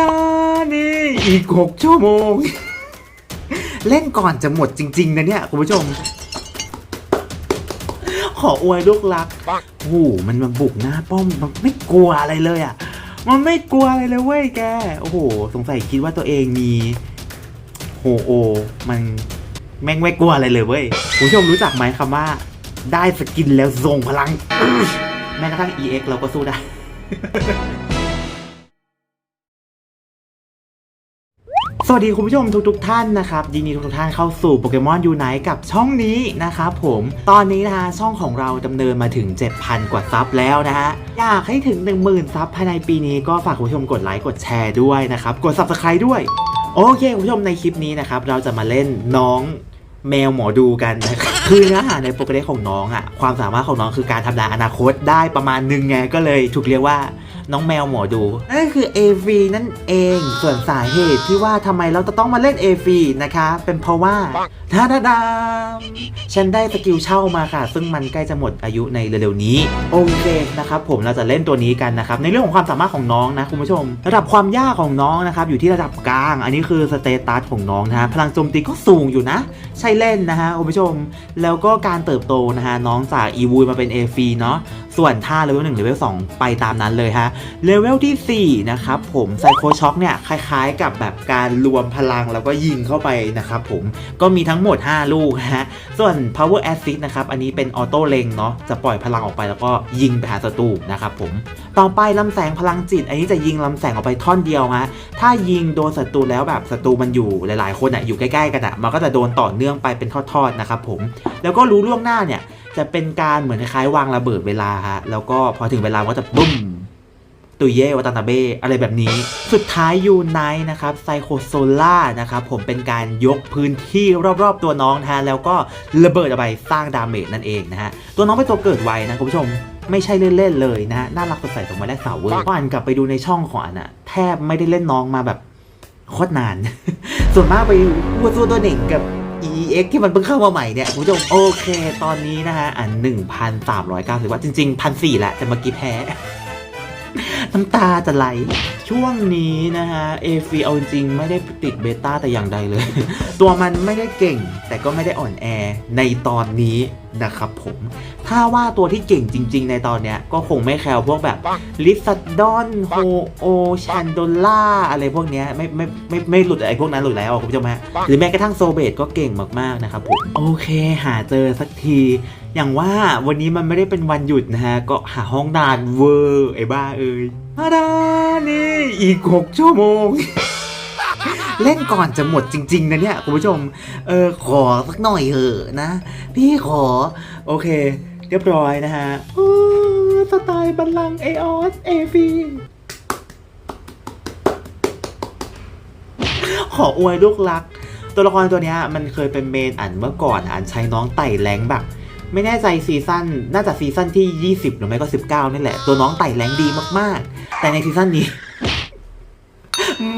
ดานี่อีกหกชั่วโมง เล่นก่อนจะหมดจริง ๆ นะเนี่ย คุณผู้ชม ขออวยลูกรักโอ้โหมันมาบุกหน้าป้อมมันไม่กลัวอะไรเลยอะ มันไม่กลัวอะไรเลยเว้ยแก โอ้โห สงสัยคิดว่าตัวเองมีโฮโอ มันแม่งไม่กลัวอะไรเลยเว้ย คุณผู้ชมรู้จักไหมคำว่า ได้สกินแล้วส่งพลัง แม้กระทั่ง EX เราก็สู้ได้ สวัสดีคุณผู้ชมทุกๆทท่านนะครับยินดีทุกๆท่านเข้าสู่โปเกมอนยูไนกับช่องนี้นะครับผมตอนนี้นะฮะช่องของเราดำเนินมาถึง 7,000 กว่าซับแล้วนะฮะอยากให้ถึง 10,000 ซับภายในปีนี้ก็ฝากคุณผู้ชมกดไลค์กดแชร์ด้วยนะครับกด Subscribe ด้วย โอเคคุณผู้ชมในคลิปนี้นะครับเราจะมาเล่นน้องแมวหมอดูกันนะครับคือเนื้อหาในโปรแกรมของน้องอะความสามารถของน้องคือการทำนายอนาคตได้ประมาณนึงไงก็เลยถูกเรียกว่า น้องแมวหมอดูนั่นคือ AV นั่นเอง ส่วนสาเหตุที่ว่าทำไมเราจะต้องมาเล่น AV นะคะ เป็นเพราะว่าท่าดาดามฉันได้สกิลเช่ามาค่ะ ซึ่งมันใกล้จะหมดอายุในเร็วๆนี้โอเคนะครับผมเราจะเล่นตัวนี้กันนะครับ ในเรื่องของความสามารถของน้องนะคุณผู้ชม ระดับความยากของน้องนะครับอยู่ที่ระดับกลาง อันนี้คือสเตตัสของน้องนะฮะพลังโจมตีก็สูงอยู่นะ ใช่เล่นนะฮะคุณผู้ชม แล้วก็การเติบโตนะฮะน้องจากอีวูมาเป็นเอฟีเนาะส่วนท่าเลเวล1เลเวล2ไปตามนั้นเลยฮะเลเวลทีสี่ 4 นะครับผมไซโคช็อคเนี่ยคล้ายๆ กับแบบการรวมพลังแล้วก็ยิงเข้าไปนะครับผมก็มีทั้งหมด 5 ลูกฮะส่วน power assist นะครับอันนี้เป็นออโต้เลงเนาะจะปล่อยพลังออกไปแล้วก็ยิงไปหาศัตรูนะครับผมต่อไปลำแสงพลังจิต อันนี้จะยิงลำแสงออกไปท่อนเดียวฮะถ้ายิงโดนศัตรูแล้วแบบศัตรูมันอยู่หลายๆ คนอะอยู่ใกล้ๆกันอะมันก็จะโดนต่อเนื่องไปเป็นทอดๆนะครับผมแล้วก็รู้ล่วงหน้าเนี่ยจะเป็นการเหมือนคล้ายวางระเบิดเวลาฮะแล้วก็พอถึงเวลาก็จะบุ้ม ตุยเย่วัตนาเบอะไรแบบนี้ สุดท้ายยูไนนะครับไซโคโซล่านะครับผมเป็นการยกพื้นที่รอบๆตัวน้องนะฮะแล้วก็ระเบิดออกไปสร้างดาเมจนั่นเองนะฮะตัวน้องเป็นตัวเกิดไวนะคุณผู้ชมไม่ใช่เล่นๆเลยนะฮะน่ารักสดใสสมมาได้สาวเวอร์พออ่านกลับไปดูในช่องของอันอะแทบไม่ได้เล่นน้องมาแบบโคตรนาน ส่วนมากไปวัวตัวตัวเด็กกับ EX ที่มันเพิ่งเข้ามาใหม่เนี่ยคุณผู้ชมโอเค ตอนนี้นะฮะอัน1,390ว่าจริงๆพันสี่แหละแต่เมื่อกี้แพ้น้ำตาจะไหล ช่วงนี้นะฮะเอฟีเอาจริงๆไม่ได้ติดเบต้าแต่อย่างใดเลย ตัวมันไม่ได้เก่ง แต่ก็ไม่ได้อ่อนแอในตอนนี้นะครับผม ถ้าว่าตัวที่เก่งจริง ๆ ในตอนเนี้ยก็คงไม่แคลพวกแบบลิซัดดอนโฮโอชันโดล่าอะไรพวกเนี้ยไม่ไม่ไม่ไม่หลุดไอ้พวกนั้นหลุดแล้วคุณผู้ชมฮะหรือแม้กระทั่งโซเบตก็เก่งมากๆนะครับผมโอเคหาเจอสักทีอย่างว่าวันนี้มันไม่ได้เป็นวันหยุดนะฮะ ก็หาห้องนานเวอร์ไอ้บ้าเอ้ย อาดานี่ อีกหกชั่วโมง เล่นก่อนจะหมดจริง ๆ นะเนี่ยคุณผู้ชม เออ ขอสักหน่อยเถอะนะ พี่ขอ โอเค เรียบร้อยนะฮะสไตล์บัลลังเอออสเอฟีขออวยลูกรัก ตัวละครตัวนี้มันเคยเป็นเมนอันเมื่อก่อนอันใช้น้องไต่แรงแบบไม่แน่ใจซีซั่นน่าจะซีซั่นที่ 20 หรือไม่ก็ 19 นี่แหละ ตัวน้องไต่แรงดีมากๆ แต่ในซีซั่นนี้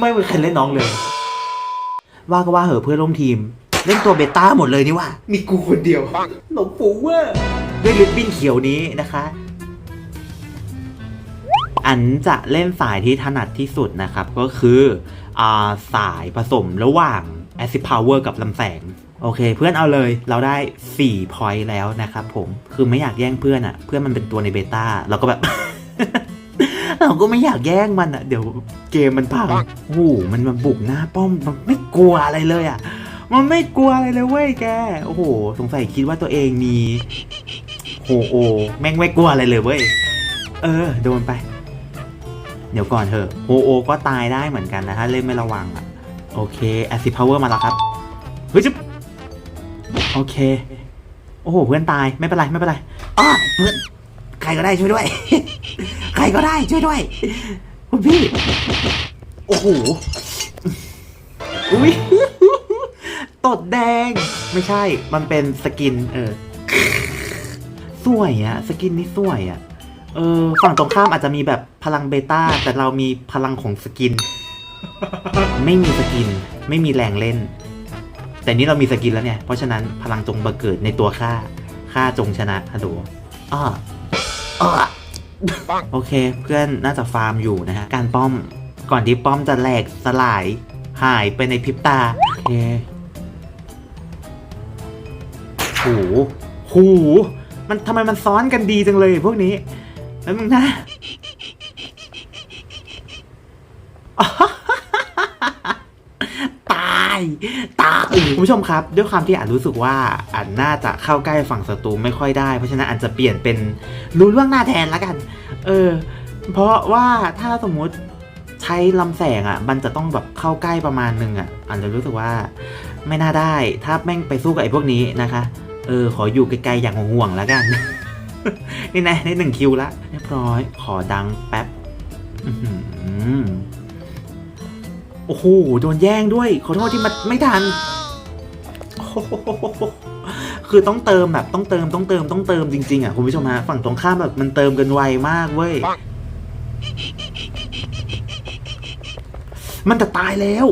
ไม่มีใครเล่นน้องเลย ว่าก็ว่าเหอะเพื่อนร่วมทีม เล่นตัวเบต้าหมดเลยนี่ว่า มีกูคนเดียวหลงปูเว่าด้วยลิปบิ้นเขียวนี้นะคะ อันจะเล่นสายที่ถนัดที่สุดนะครับ ก็คืออ่าสายผสมระหว่าง Acid Power กับลำแสงโอเค เพื่อนเอาเลยเราได้4พอยต์แล้วนะครับผม คือไม่อยากแย่งเพื่อนอะ่ะ เพื่อนมันเป็นตัวในเบต้าเราก็แบบ เราก็ไม่อยากแย่งมันอะ่ะ เดี๋ยวเกมมันพังโอ้โหมันมาบุกหน้าป้อมมันไม่กลัวอะไรเลยอะ่ะ มันไม่กลัวอะไรเลยเว้ยแก โอ้โห สงสัยคิดว่าตัวเองมีโฮโอแม่งไม่กลัวอะไรเลยเว้ย เออ โดนไป เดี๋ยวก่อนเถอะโฮโอ ก็ตายได้เหมือนกันนะถ้าเล่นไม่ระวังอะโอเคแอซิพาวเวอร์มาแล้วครับ เฮ้ยจุ๊บโอเค โอ้โห เพื่อนตายไม่เป็นไรไม่เป็นไรอ้อเพื่อนใครก็ได้ช่วยด้วย ใครก็ได้ช่วยด้วยคุณพี่ โอ้โหอุ้ยตดแดง ไม่ใช่ มันเป็นสกิน เออ สวยอะสกินนี่สวยอะเออ ฝั่งตรงข้ามอาจจะมีแบบพลังเบต้า แต่เรามีพลังของสกิน ไม่มีสกิน ไม่มีแรงเล่น แต่นี้เรามีสกินแล้วเนี่ย เพราะฉะนั้นพลังจงบังเกิดในตัวข้าข้าจงชนะฮัลโหลอ้ออ้อ โอเค เพื่อนน่าจะฟาร์มอยู่นะฮะ การป้อมก่อนที่ป้อมจะแหลกสลายหายไปในพริบตา โอเคหูหูมันทำไมมันซ้อนกันดีจังเลยพวกนี้ แล้วมึงนะ ตายตาคุณผู้ชมครับ ด้วยความที่อ่านรู้สึกว่าอ่านน่าจะเข้าใกล้ฝั่งศัตรูไม่ค่อยได้ เพราะฉะนั้นอ่านจะเปลี่ยนเป็นรู้ล่วงหน้าแทนแล้วกัน เออ เพราะว่าถ้าสมมุติใช้ลำแสงอะ มันจะต้องแบบเข้าใกล้ประมาณนึงอะอ่านจะรู้สึกว่าไม่น่าได้ ถ้าแม่งไปสู้กับไอ้พวกนี้นะคะ เออ ขออยู่ไกลๆอย่างห่วงๆแล้วกัน นี่นะได้หนึ่งคิวละเรียบร้อย ขอดังแป๊บอื้อหือ โอ้โห โดนแย่งด้วย ขอโทษที่มันไม่ทัน คือต้องเติมแบบต้องเติมต้องเติมต้องเติมจริงๆอะคุณผู้ชมฮะฝั่งตรงข้ามแบบมันเติมกันไวมากเว้ย มันจะตายแล้ว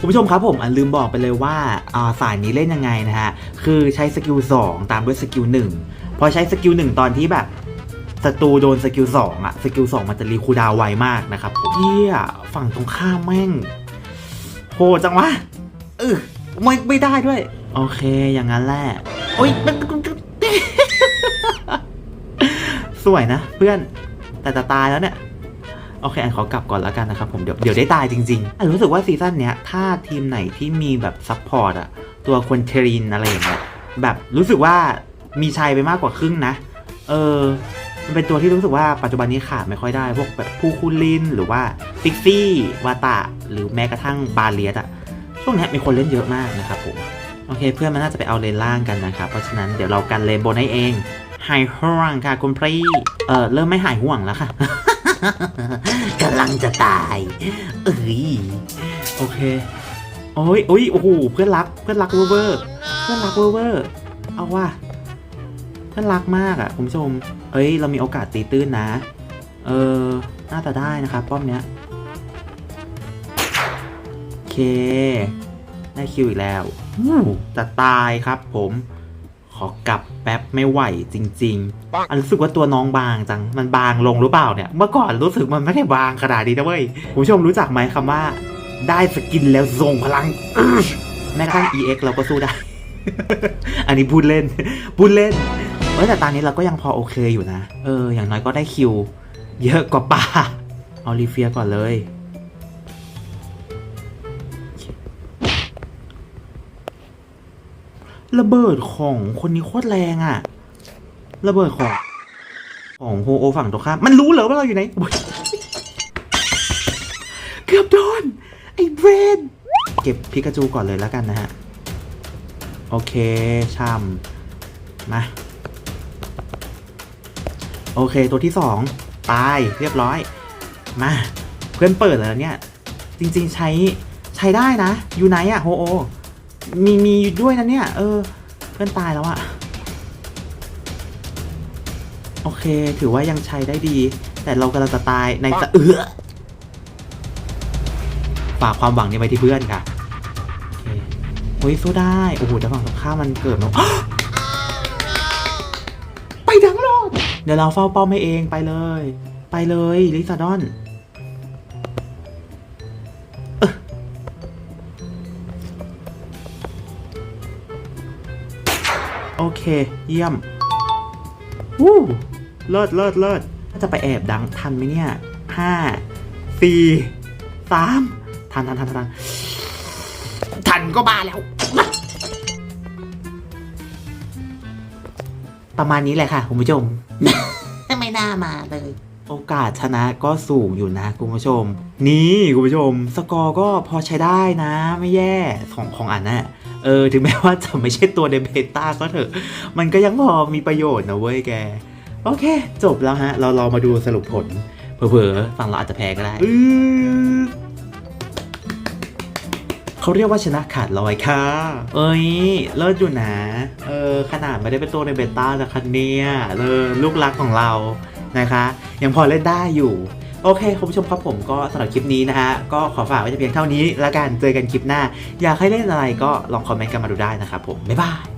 คุณผู้ชมครับผมอันลืมบอกไปเลยว่าอ่าสายนี้เล่นยังไงนะฮะ คือใช้สกิล2ตามด้วยสกิล1 พอใช้สกิล1ตอนที่แบบศัตรูโดนสกิล2องอะสกิล2มันจะรีคูดาวไวมากนะครับเฮียฝั่งตรงข้ามแม่งโหจังวะเออไม่ไม่ได้ด้วย โอเคอย่างนั้นแหละโอ๊ยมันสวยนะเพื่อนแต่จะตายแล้วเนี่ยโอเคอันขอกลับก่อนแล้วกันนะครับผมเดี๋ยวเดี๋ยวได้ตายจริงๆอันรู้สึกว่าซีซั่นเนี้ยถ้าทีมไหนที่มีแบบซัพพอร์ตอะตัวคนเทรินอะไรอย่างเงี้ยแบบรู้สึกว่า มีชัยไปมากกว่าครึ่งนะ เออมันเป็นตัวที่รู้สึกว่าปัจจุบันนี้ขาดไม่ค่อยได้ พวกแบบผู้คูลินหรือว่าฟิกซี่วาตะ หรือแม้กระทั่งบาเลียสอะช่วงนี้มีคนเล่นเยอะมากนะครับผม โอเค เพื่อนมันน่าจะไปเอาเลนล่างกันนะครับ เพราะฉะนั้นเดี๋ยวเรากันเลนบนให้เองหายห่วงค่ะคุณพรีเออเริ่มไม่หายห่วงแล้วค่ะกำลังจะตายเอ้ยโอเคโอ้ยโอ้ยโอ้โหเพื่อนรักเพื่อนรักเวอร์เพื่อนรักเวอร์เวอร์เอาว่า เพื่อนรักมากอะคุณผู้ชม เอ้ย เรามีโอกาสตีตื้นนะ เออ น่าจะได้นะครับ ป้อมเนี้ยโอเค ได้คิวอีกแล้วอู้จะตายครับผม ขอกลับแป๊บไม่ไหวจริง ๆ อันรู้สึกว่าตัวน้องบางจัง มันบางลงหรือเปล่าเนี่ย เมื่อก่อนรู้สึกมันไม่ได้บางขนาดนี้นะเว้ย คุณผู้ชมรู้จักไหมคำว่า ได้สกินแล้วทรงพลังอื้อแม้กระทั่ง EX เราก็สู้ได้ อันนี้พูดเล่น พูดเล่น เฮ้ยแต่ตอนนี้เราก็ยังพอโอเคอยู่นะ เออ อย่างน้อยก็ได้คิว เยอะกว่าป่า เอาลีเฟียก่อนเลย ระเบิดของคนนี้โคตรแรงอะระเบิดของ ของโฮโอฝั่งตรงข้าม มันรู้เหรอว่าเราอยู่ไหน เกือบโดน ไอ้เบรนเก็บพิกาจูก่อนเลยแล้วกันนะฮะ โอเคช่ำมา โอเค ตัวที่สองตายเรียบร้อย มา เพื่อนเปิดแล้วเนี่ย จริงๆใช้ใช้ได้นะอยู่ไหนอะโฮโอ มีมีอยู่ด้วยนะเนี่ย เออ เพื่อนตายแล้วอะโอเค ถือว่ายังใช้ได้ดี แต่เรากำลังจะตายในสะเอือฝากความหวังนี้ไว้ที่เพื่อนค่ะโอเคโอ้ยสู้ได้ โอ้โหแต่ฝั่งตรงข้ามมันเกิดมา ดี๋ยวเราเฝ้าป้อมให้เองไปเลย ไปเลยลิซาดอนเอ้อโอเค เยี่ยมวู้เลิศเลิศเลิศถ้าจะไปแอบดังทันไหมเนี่ยห้าสี่สามทันทันทันทันทันก็บ้าแล้ว ประมาณนี้แหละค่ะ คุณผู้ชม ไม่น่ามาเลย โอกาสชนะก็สูงอยู่นะคุณผู้ชม นี่คุณผู้ชม สกอร์ก็พอใช้ได้นะ ไม่แย่ของของอันน่ะเออ ถึงแม้ว่าจะไม่ใช่ตัวในเบต้าก็เถอะ มันก็ยังพอมีประโยชน์นะเว้ยแก โอเค จบแล้วฮะ เราลองมาดูสรุปผล เผลอๆ ฝั่งเราอาจจะแพ้ก็ได้อื้อ เขาเรียกว่าชนะขาดลอยค่ะ เอ้ย เลิศอยู่นะ เออ ขนาดไม่ได้เป็นตัวในเบต้าแต่คันเนียเออลูกรักของเรานะคะ ยังพอเล่นได้อยู่ โอเคคุณผู้ชมครับผมก็สำหรับคลิปนี้นะฮะ ก็ขอฝากไว้แต่เพียงเท่านี้แล้วกันเจอกันคลิปหน้า อยากให้เล่นอะไรก็ลองคอมเมนต์กันมาดูได้นะครับผม บ๊ายบาย